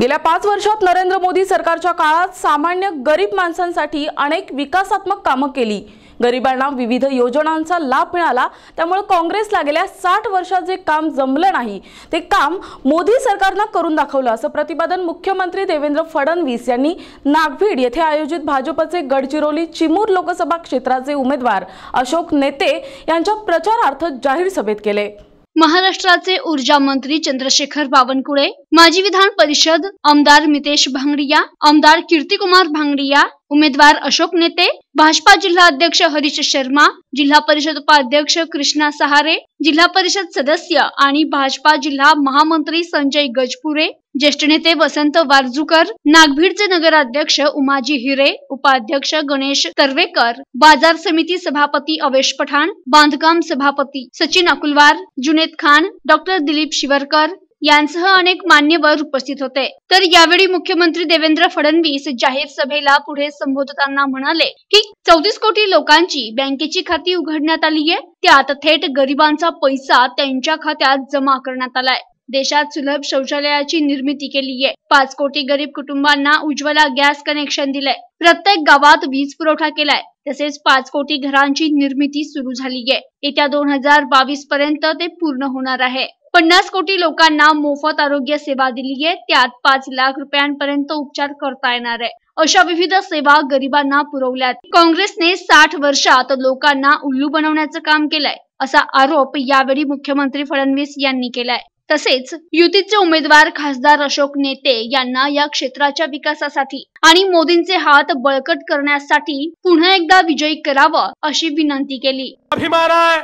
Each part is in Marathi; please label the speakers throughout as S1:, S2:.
S1: गेल्या पाच वर्षात नरेंद्र मोदी सरकारच्या काळात सामान्य गरीब माणसांसाठी अनेक विकासात्मक कामं केली. गरिबांना विविध योजनांचा लाभ मिळाला. त्यामुळे काँग्रेसला गेल्या साठ वर्षात जे काम जमलं नाही ते काम मोदी सरकारनं करून दाखवलं असं प्रतिपादन मुख्यमंत्री देवेंद्र फडणवीस यांनी नागभीड येथे आयोजित भाजपचे गडचिरोली चिमूर लोकसभा क्षेत्राचे उमेदवार अशोक नेते यांच्या प्रचारार्थ जाहीर सभेत केले.
S2: महाराष्ट्राचे ऊर्जा मंत्री चंद्रशेखर बावनकुळे माजी विधान परिषद आमदार मितेश भांगडिया आमदार कीर्तिकुमार भांगडिया उमेदवार अशोक नेते भाजपा जिल्हा अध्यक्ष हरीश शर्मा जिल्हा परिषद उपाध्यक्ष कृष्णा सहारे जिल्हा परिषद सदस्य आणि भाजपा जिल्हा महामंत्री संजय गजपुरे ज्येष्ठ नेते वसंत वारजूकर नागभीडचे नगराध्यक्ष उमाजी हिरे उपाध्यक्ष गणेश तर्वेकर बाजार समिती सभापती अवेश पठाण बांधकाम सभापती सचिन अकुलवार जुनेद खान डॉक्टर दिलीप शिवरकर यांसह अनेक मान्यवर उपस्थित होते. तर यावेळी मुख्यमंत्री देवेंद्र फडणवीस जाहीर सभेला पुढे संबोधताना म्हणाले की चौतीस कोटी लोकांची बँकेची खाती उघडण्यात आली आहे त्यात थेट गरिबांचा पैसा त्यांच्या खात्यात जमा करण्यात आलाय. देशात सुलभ शौचालयाची निर्मिती केली आहे पाच कोटी गरीब कुटुंबांना उज्ज्वला गॅस कनेक्शन दिलंय. प्रत्येक गावात वीज पुरवठा केलाय. तसेच पाच कोटी घरांची निर्मिती सुरू झाली आहे येत्या दोन हजार बावीस पर्यंत ते पूर्ण होणार आहे. पन्नास कोटी लोकांना मोफत आरोग्य सेवा दिली आहे त्यात पाच लाख रुपयांपर्यंत उपचार करता येणार आहे. अशा विविध सेवा गरिबांना पुरवल्यात. काँग्रेसने साठ वर्षात लोकांना उल्लू बनवण्याचं काम केलंय असा आरोप यावेळी मुख्यमंत्री फडणवीस यांनी केलाय. तसेच युतीचे उमेदवार खासदार अशोक नेते यांना या क्षेत्राच्या विकासासाठी आणि मोदींचे हात बळकट करण्यासाठी पुन्हा एकदा विजयी करावं अशी विनंती केली.
S3: अभिमान आहे.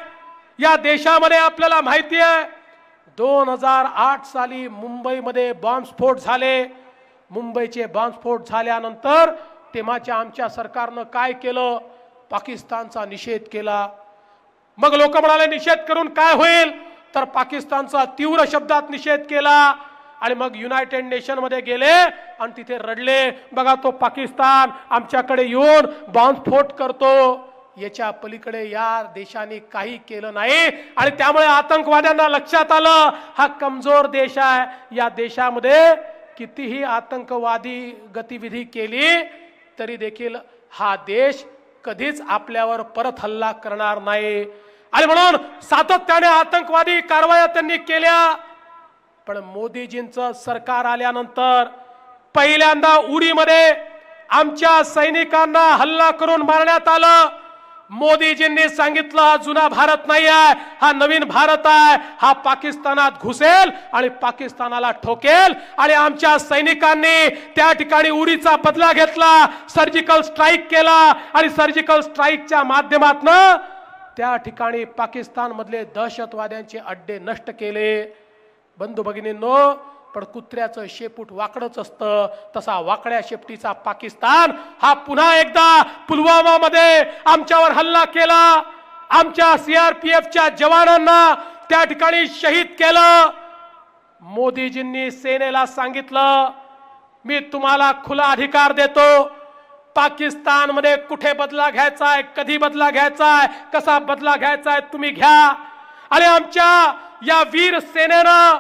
S3: या देशामध्ये आपल्याला माहिती आहे. दोन हजार आठ साली मुंबईमध्ये बॉम्बस्फोट झाले. मुंबईचे बॉम्बस्फोट झाल्यानंतर तेव्हाच्या आमच्या सरकारनं काय केलं? पाकिस्तानचा निषेध केला. मग लोक म्हणाले निषेध करून काय होईल? तर पाकिस्तानचा तीव्र शब्दात निषेध केला आणि मग युनायटेड नेशनमध्ये गेले आणि तिथे रडले बघा तो पाकिस्तान आमच्याकडे येऊन बॉम्बस्फोट करतो. याच्या पलीकडे या देशाने काही केलं नाही आणि त्यामुळे आतंकवाद्यांना लक्षात आलं हा कमजोर देश आहे. या देशामध्ये कितीही आतंकवादी गतिविधी केली तरी देखील हा देश कधीच आपल्यावर परत हल्ला करणार नाही. आणि म्हणून सातत्याने आतंकवादी कारवाया त्यांनी केल्या. पण मोदीजींचं सरकार आल्यानंतर पहिल्यांदा उडीमध्ये आमच्या सैनिकांना हल्ला करून मारण्यात आलं. मोदीजींनी सांगितलं हा जुना भारत नाही आहे हा नवीन भारत आहे. हा पाकिस्तानात घुसेल आणि पाकिस्तानाला ठोकेल. आणि आमच्या सैनिकांनी त्या ठिकाणी उडीचा बदला घेतला सर्जिकल स्ट्राईक केला. आणि सर्जिकल स्ट्राईकच्या माध्यमातनं त्या ठिकाणी पाकिस्तानमधले दहशतवाद्यांचे अड्डे नष्ट केले. बंधू भगिनींनो पण कुत्र्याचं शेपूट वाकडंच असतं. तसा वाकड्या शेपटीचा पाकिस्तान हा पुन्हा एकदा पुलवामामध्ये आमच्यावर हल्ला केला. आमच्या सीआरपीएफच्या जवानांना त्या ठिकाणी शहीद केलं. मोदीजींनी सेनेला सांगितलं मी तुम्हाला खुला अधिकार देतो. पाकिस्तानमध्ये कुठे बदला घ्यायचा आहे? कधी बदला घ्यायचा आहे? कसा बदला घ्यायचा आहे? तुम्ही घ्या. आणि आमच्या या वीर सेनेनं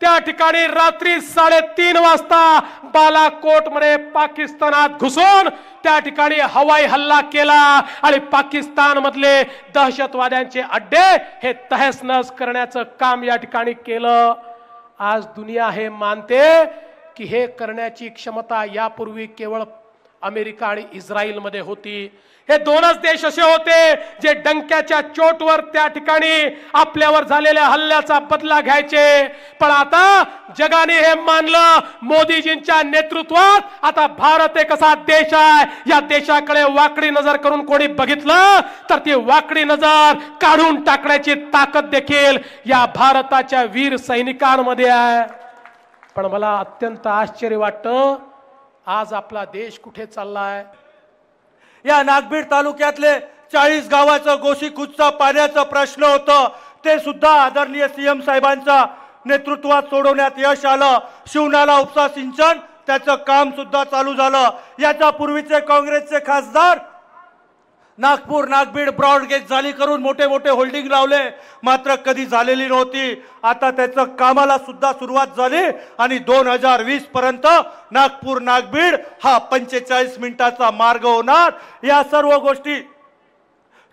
S3: त्या ठिकाणी रात्री साडेतीन वाजता बालाकोटमध्ये पाकिस्तानात घुसून त्या ठिकाणी हवाई हल्ला केला. आणि पाकिस्तान मधले दहशतवाद्यांचे अड्डे हे तहस नहस करण्याचं काम या ठिकाणी केलं. आज दुनिया हे मानते की हे करण्याची क्षमता यापूर्वी केवळ अमेरिका आणि इस्रायलमध्ये होती. हे दोनच देश असे होते जे डंक्याच्या चोटवर त्या ठिकाणी आपल्यावर झालेल्या हल्ल्याचा बदला घ्यायचे. पण आता जगाने हे मानलं मोदीजींच्या नेतृत्वात आता भारत एक असा देश आहे. या देशाकडे वाकडी नजर करून कोणी बघितलं तर ती वाकडी नजर काढून टाकण्याची ताकद देखील या भारताच्या वीर सैनिकांमध्ये आहे. पण मला अत्यंत आश्चर्य वाटतं आज आपला देश कुठे चालला आहे
S4: या नागभीड तालुक्यातले चाळीस गावाचं गोशीखुदचा पाण्याचा प्रश्न होतं. ते सुद्धा आदरणीय सीएम साहेबांच्या नेतृत्वात सोडवण्यात यश आलं. शिवनाला उपसा सिंचन त्याचं काम सुद्धा चालू झालं. याच्या पूर्वीचे काँग्रेसचे खासदार नागपूर नागबीड ब्रॉडगेज झाली करून मोठे मोठे होल्डिंग लावले. मात्र कधी झालेली नव्हती. आता त्याचं कामाला सुद्धा सुरुवात झाली आणि दोन हजार वीस पर्यंत नागपूर नागबीड हा पंचेचाळीस मिनिटाचा मार्ग होणार. या सर्व गोष्टी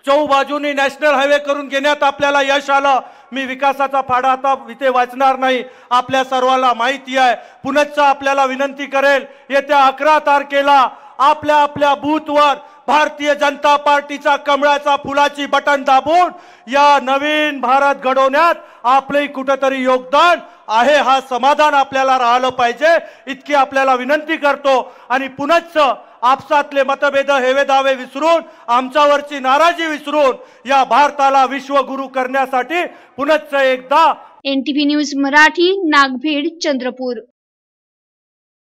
S4: चौबाजूनी नॅशनल हायवे करून घेण्यात आपल्याला यश आलं. मी विकासाचा फाडा आता इथे वाचणार नाही. आपल्या सर्वांना माहिती आहे. पुनश्च आपल्याला विनंती करेल येत्या अकरा तारखेला आपल्या आपल्या बूथवर भारतीय जनता पार्टीचा कमळाचा फुलाची बटन दाबून या नवीन भारत घडवण्यात आपले कुठेतरी योगदान आहे हा समाधान आपल्याला राहिलं पाहिजे इतकी आपल्याला विनंती करतो. आणि पुनश्च आपसातले मतभेद हेवे दावे विसरून आमच्यावरची नाराजी विसरून या भारताला विश्वगुरु करण्यासाठी पुनश्च एकदा
S2: एनटीव्ही न्यूज मराठी नागभीड चंद्रपूर.